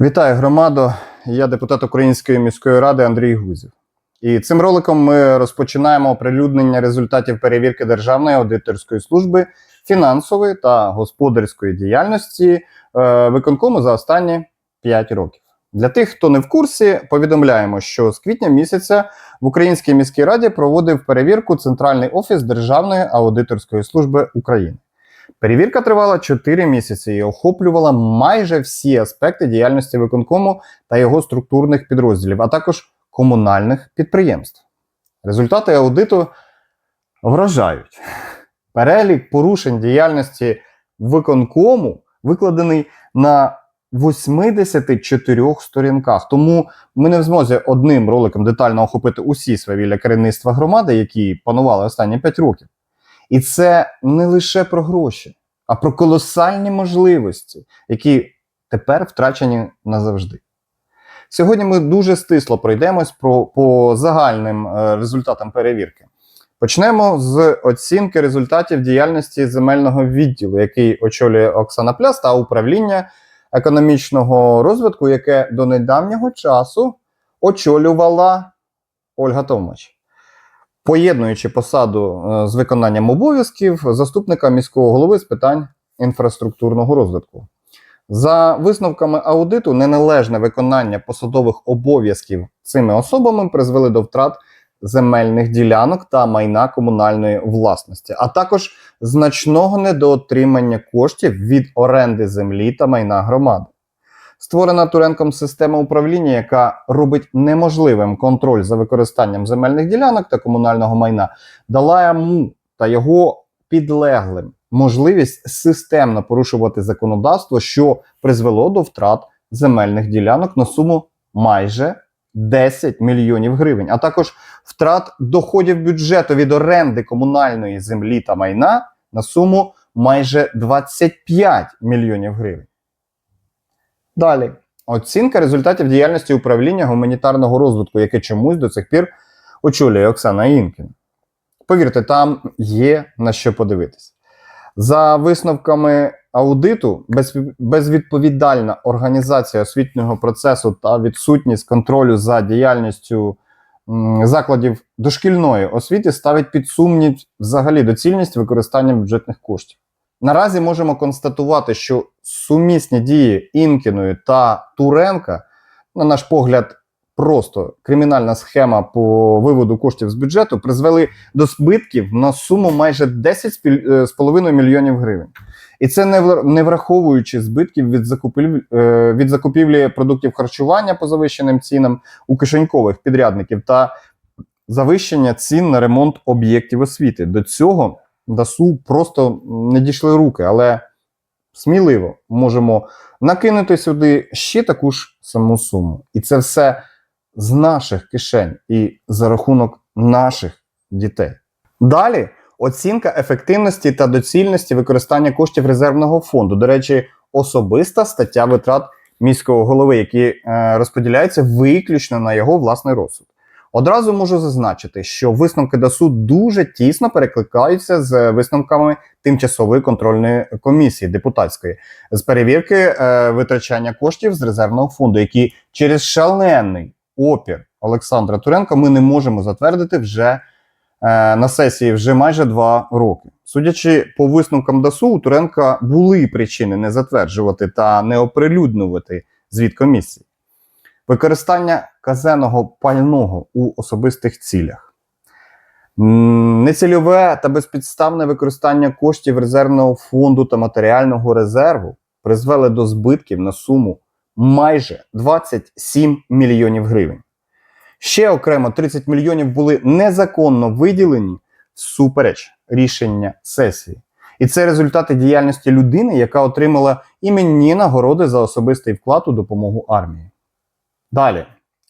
Вітаю громаду. Я депутат Української міської ради Андрій Гузів. І цим роликом ми розпочинаємо оприлюднення результатів перевірки Державної аудиторської служби фінансової та господарської діяльності е, виконкому за останні 5 років. Для тих, хто не в курсі, повідомляємо, що з квітня місяця в Українській міській раді проводив перевірку Центральний офіс Державної аудиторської служби України. Перевірка тривала 4 місяці і охоплювала майже всі аспекти діяльності виконкому та його структурних підрозділів, а також комунальних підприємств. Результати аудиту вражають. Перелік порушень діяльності виконкому викладений на 84 сторінках. Тому ми не в змозі одним роликом детально охопити усі свавілля керівництва громади, які панували останні 5 років. І це не лише про гроші, а про колосальні можливості, які тепер втрачені назавжди. Сьогодні ми дуже стисло пройдемось про, по загальним е, результатам перевірки. Почнемо з оцінки результатів діяльності земельного відділу, який очолює Оксана Пляс, та управління економічного розвитку, яке до недавнього часу очолювала Ольга Томач поєднуючи посаду е, з виконанням обов'язків заступника міського голови з питань інфраструктурного розвитку. За висновками аудиту, неналежне виконання посадових обов'язків цими особами призвели до втрат земельних ділянок та майна комунальної власності, а також значного недоотримання коштів від оренди землі та майна громади. Створена Туренком система управління, яка робить неможливим контроль за використанням земельних ділянок та комунального майна, дала йому та його підлеглим можливість системно порушувати законодавство, що призвело до втрат земельних ділянок на суму майже 10 мільйонів гривень, а також втрат доходів бюджету від оренди комунальної землі та майна на суму майже 25 мільйонів гривень. Далі. Оцінка результатів діяльності управління гуманітарного розвитку, яке чомусь до цих пір очолює Оксана Інкін. Повірте, там є на що подивитись. За висновками аудиту, без, безвідповідальна організація освітнього процесу та відсутність контролю за діяльністю закладів дошкільної освіти ставить під сумнів взагалі доцільність використання бюджетних коштів. Наразі можемо констатувати, що сумісні дії Інкіної та Туренка, на наш погляд, просто кримінальна схема по виводу коштів з бюджету призвели до збитків на суму майже 10,5 мільйонів гривень. І це не враховуючи збитків від закупівлі, е, від закупівлі продуктів харчування по завищеним цінам у кишенькових підрядників та завищення цін на ремонт об'єктів освіти. До цього ДАСУ просто не дійшли руки, але сміливо можемо накинути сюди ще таку ж саму суму. І це все з наших кишень і за рахунок наших дітей. Далі оцінка ефективності та доцільності використання коштів резервного фонду. До речі, особиста стаття витрат міського голови, які е, розподіляються виключно на його власний розсуд. Одразу можу зазначити, що висновки ДАСУ дуже тісно перекликаються з висновками тимчасової контрольної комісії депутатської з перевірки е, витрачання коштів з резервного фонду, які через шалений опір Олександра Туренка ми не можемо затвердити вже е, на сесії вже майже два роки. Судячи по висновкам ДАСУ, у Туренка були причини не затверджувати та не оприлюднювати звіт комісії використання казенного пального у особистих цілях, нецільове та безпідставне використання коштів резервного фонду та матеріального резерву призвели до збитків на суму майже 27 мільйонів гривень. Ще окремо 30 мільйонів були незаконно виділені всупереч рішення сесії. І це результати діяльності людини, яка отримала іменні нагороди за особистий вклад у допомогу армії. Далі.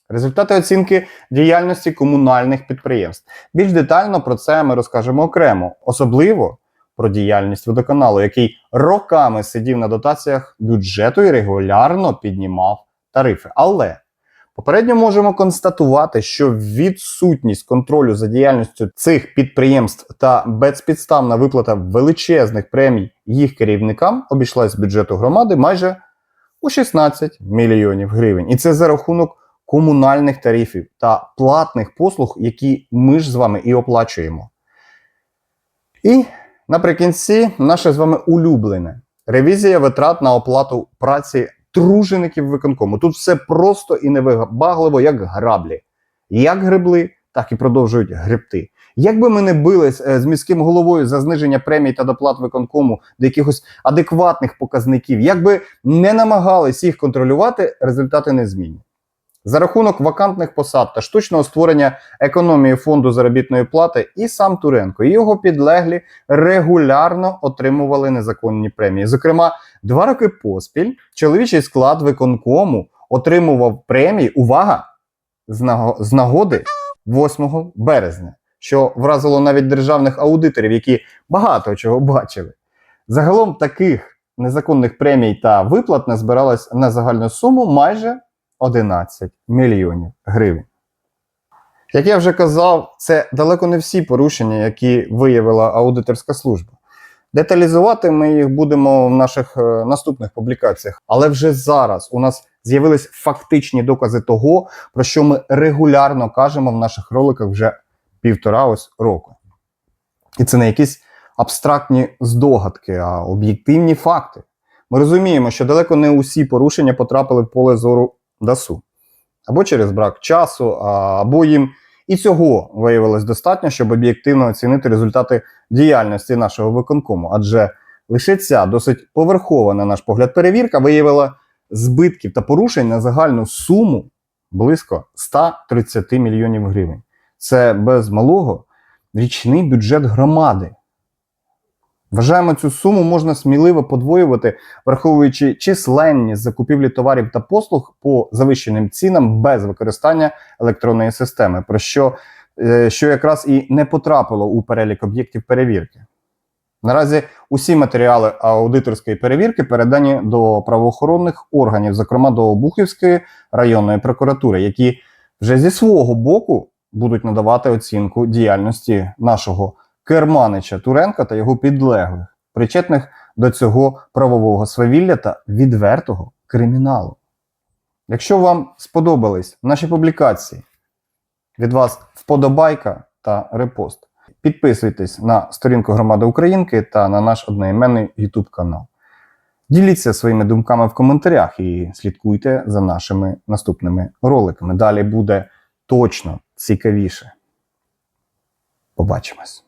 Результати оцінки діяльності комунальних підприємств. Більш детально про це ми розкажемо окремо, особливо про діяльність водоканалу, який роками сидів на дотаціях бюджету і регулярно піднімав тарифи. Але попередньо можемо констатувати, що відсутність контролю за діяльністю цих підприємств та безпідставна виплата величезних премій їх керівникам обійшлась з бюджету громади майже у 16 мільйонів гривень. І це за рахунок комунальних тарифів та платних послуг, які ми ж з вами і оплачуємо. І наприкінці наше з вами улюблене ревізія витрат на оплату праці тружеників виконкому. Тут все просто і невибагливо, як граблі. Як гребли, так і продовжують гребти. Як би ми не бились е, з міським головою за зниження премій та доплат виконкому до якихось адекватних показників, як би не намагались їх контролювати, результати не змінні. За рахунок вакантних посад та штучного створення економії фонду заробітної плати, і сам Туренко, і його підлеглі регулярно отримували незаконні премії. Зокрема, два роки поспіль чоловічий склад виконкому отримував премії. Увага! з нагоди 8 березня, що вразило навіть державних аудиторів, які багато чого бачили. Загалом таких незаконних премій та виплат назбиралось на загальну суму майже 11 мільйонів гривень. Як я вже казав, це далеко не всі порушення, які виявила аудиторська служба. Деталізувати ми їх будемо в наших е, наступних публікаціях. Але вже зараз у нас з'явились фактичні докази того, про що ми регулярно кажемо в наших роликах вже півтора ось року. І це не якісь абстрактні здогадки, а об'єктивні факти. Ми розуміємо, що далеко не усі порушення потрапили в поле зору ДАСУ. Або через брак часу, або їм і цього виявилось достатньо, щоб об'єктивно оцінити результати діяльності нашого виконкому. Адже лише ця досить поверхова, на наш погляд, перевірка виявила збитків та порушень на загальну суму близько 130 мільйонів гривень. Це без малого річний бюджет громади. Вважаємо, цю суму можна сміливо подвоювати, враховуючи численність закупівлі товарів та послуг по завищеним цінам без використання електронної системи, про що, е, що якраз і не потрапило у перелік об'єктів перевірки. Наразі усі матеріали аудиторської перевірки передані до правоохоронних органів, зокрема до Обухівської районної прокуратури, які вже зі свого боку будуть надавати оцінку діяльності нашого керманича Туренка та його підлеглих, причетних до цього правового свавілля та відвертого криміналу. Якщо вам сподобались наші публікації, від вас вподобайка та репост. Підписуйтесь на сторінку Громади Українки та на наш одноіменний YouTube канал. Діліться своїми думками в коментарях і слідкуйте за нашими наступними роликами. Далі буде точно цікавіше. Побачимось!